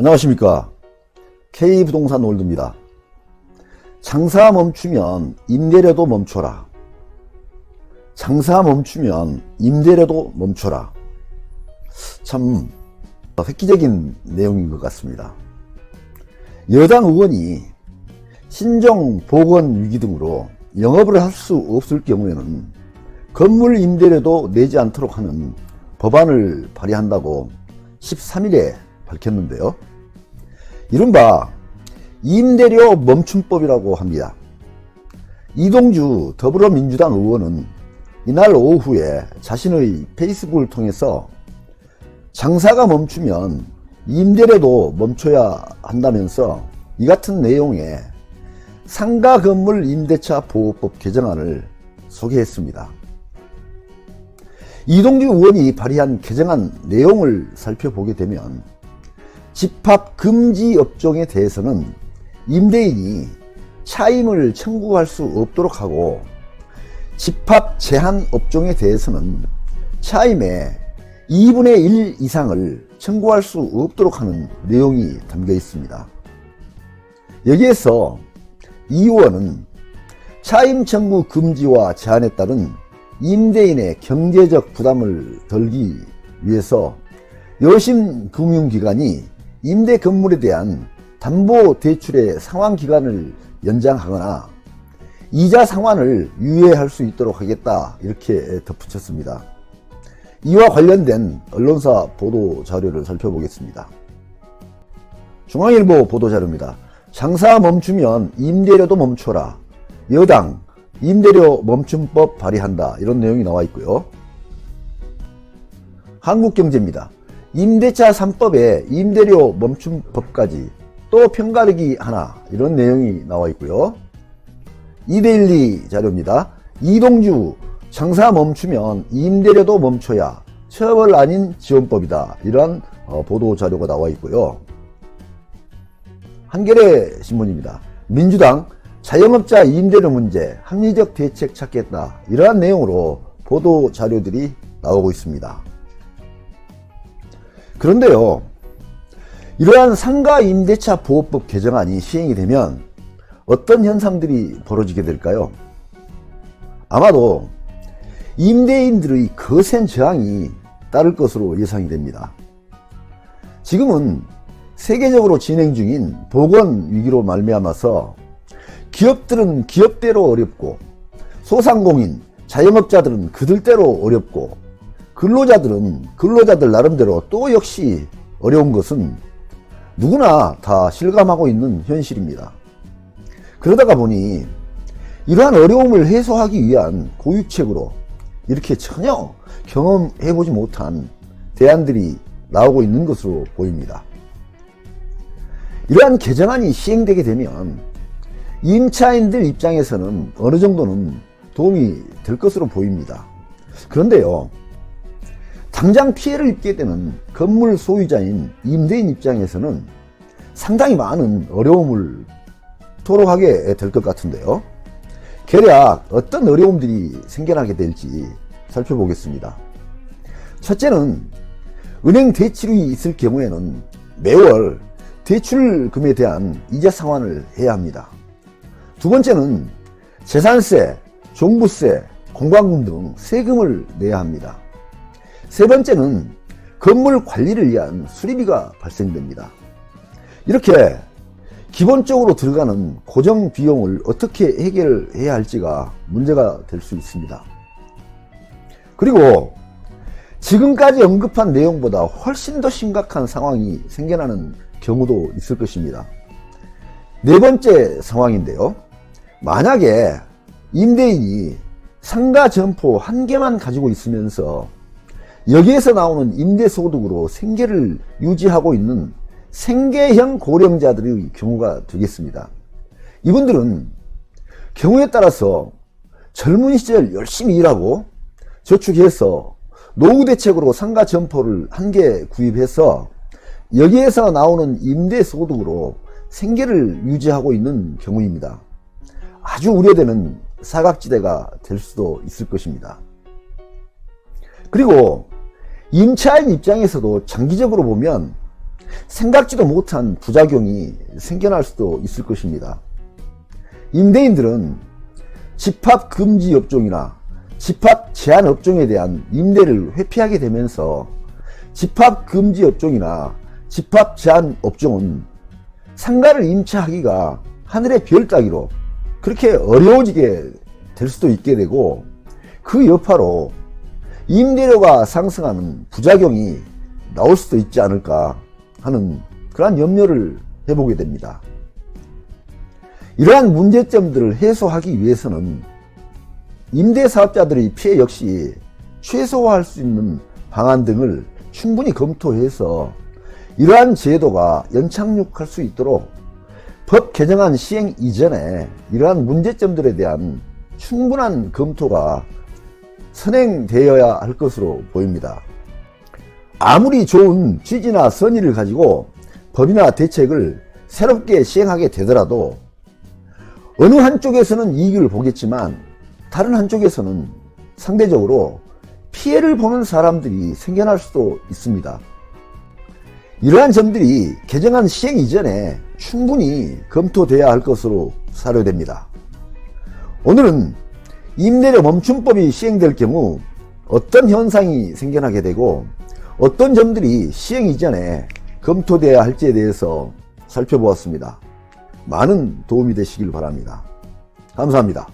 안녕하십니까. K부동산 월드입니다. 장사 멈추면 임대료도 멈춰라. 장사 멈추면 임대료도 멈춰라. 참 획기적인 내용인 것 같습니다. 여당 의원이 신종, 보건 위기 등으로 영업을 할 수 없을 경우에는 건물 임대료도 내지 않도록 하는 법안을 발의한다고 13일에 밝혔는데요. 이른바 임대료 멈춤법이라고 합니다. 이동주 더불어민주당 의원은 이날 오후에 자신의 페이스북을 통해서 장사가 멈추면 임대료도 멈춰야 한다면서 이 같은 내용의 상가 건물 임대차 보호법 개정안을 소개했습니다. 이동주 의원이 발의한 개정안 내용을 살펴보게 되면 집합 금지 업종에 대해서는 임대인이 차임을 청구할 수 없도록 하고 집합 제한 업종에 대해서는 차임의 2분의 1 이상을 청구할 수 없도록 하는 내용이 담겨 있습니다. 여기에서 이 의원은 차임 청구 금지와 제한에 따른 임대인의 경제적 부담을 덜기 위해서 여신금융기관이 임대 건물에 대한 담보 대출의 상환 기간을 연장하거나 이자 상환을 유예할 수 있도록 하겠다 이렇게 덧붙였습니다. 이와 관련된 언론사 보도 자료를 살펴보겠습니다. 중앙일보 보도 자료입니다. 장사 멈추면 임대료도 멈춰라. 여당 임대료 멈춤법 발의한다. 이런 내용이 나와 있고요. 한국경제입니다. 임대차 3법에 임대료 멈춤 법까지 또 편가르기 하나 이런 내용이 나와 있고요. 이데일리 자료입니다. 이동주 장사 멈추면 임대료도 멈춰야 처벌 아닌 지원법이다. 이런 어, 보도 자료가 나와 있고요. 한겨레 신문입니다. 민주당 자영업자 임대료 문제 합리적 대책 찾겠다. 이러한 내용으로 보도 자료들이 나오고 있습니다. 그런데요, 이러한 상가 임대차 보호법 개정안이 시행이 되면 어떤 현상들이 벌어지게 될까요? 아마도 임대인들의 거센 저항이 따를 것으로 예상이 됩니다. 지금은 세계적으로 진행 중인 보건 위기로 말미암아서 기업들은 기업대로 어렵고 소상공인, 자영업자들은 그들대로 어렵고 근로자들은 근로자들 나름대로 또 역시 어려운 것은 누구나 다 실감하고 있는 현실입니다. 그러다가 보니 이러한 어려움을 해소하기 위한 고유책으로 이렇게 전혀 경험해보지 못한 대안들이 나오고 있는 것으로 보입니다. 이러한 개정안이 시행되게 되면 임차인들 입장에서는 어느 정도는 도움이 될 것으로 보입니다. 그런데요, 당장 피해를 입게 되는 건물 소유자인 임대인 입장에서는 상당히 많은 어려움을 토로하게 될 것 같은데요. 계략 어떤 어려움들이 생겨나게 될지 살펴보겠습니다. 첫째는 은행 대출이 있을 경우에는 매월 대출금에 대한 이자 상환을 해야 합니다. 두 번째는 재산세, 종부세, 공과금 등 세금을 내야 합니다. 세 번째는 건물 관리를 위한 수리비가 발생됩니다. 이렇게 기본적으로 들어가는 고정 비용을 어떻게 해결해야 할지가 문제가 될 수 있습니다. 그리고 지금까지 언급한 내용보다 훨씬 더 심각한 상황이 생겨나는 경우도 있을 것입니다. 네 번째 상황인데요. 만약에 임대인이 상가 점포 한 개만 가지고 있으면서 여기에서 나오는 임대소득으로 생계를 유지하고 있는 생계형 고령자들의 경우가 되겠습니다. 이분들은 경우에 따라서 젊은 시절 열심히 일하고 저축해서 노후 대책으로 상가 점포를 한 개 구입해서 여기에서 나오는 임대 소득으로 생계를 유지하고 있는 경우입니다. 아주 우려되는 사각지대가 될 수도 있을 것입니다. 그리고 임차인 입장에서도 장기적으로 보면 생각지도 못한 부작용이 생겨날 수도 있을 것입니다. 임대인들은 집합 금지 업종이나 집합 제한 업종에 대한 임대를 회피하게 되면서 집합 금지 업종이나 집합 제한 업종은 상가를 임차하기가 하늘의 별 따기로 그렇게 어려워지게 될 수도 있게 되고 그 여파로 임대료가 상승하는 부작용이 나올 수도 있지 않을까 하는 그러한 염려를 해보게 됩니다. 이러한 문제점들을 해소하기 위해서는 임대사업자들의 피해 역시 최소화할 수 있는 방안 등을 충분히 검토해서 이러한 제도가 연착륙할 수 있도록 법 개정안 시행 이전에 이러한 문제점들에 대한 충분한 검토가 선행되어야 할 것으로 보입니다. 아무리 좋은 취지나 선의를 가지고 법이나 대책을 새롭게 시행하게 되더라도 어느 한쪽에서는 이익을 보겠지만 다른 한쪽에서는 상대적으로 피해를 보는 사람들이 생겨날 수도 있습니다. 이러한 점들이 개정안 시행 이전에 충분히 검토돼야 할 것으로 사료됩니다. 오늘은 임대료 멈춤법이 시행될 경우 어떤 현상이 생겨나게 되고 어떤 점들이 시행 이전에 검토돼야 할지에 대해서 살펴보았습니다. 많은 도움이 되시길 바랍니다. 감사합니다.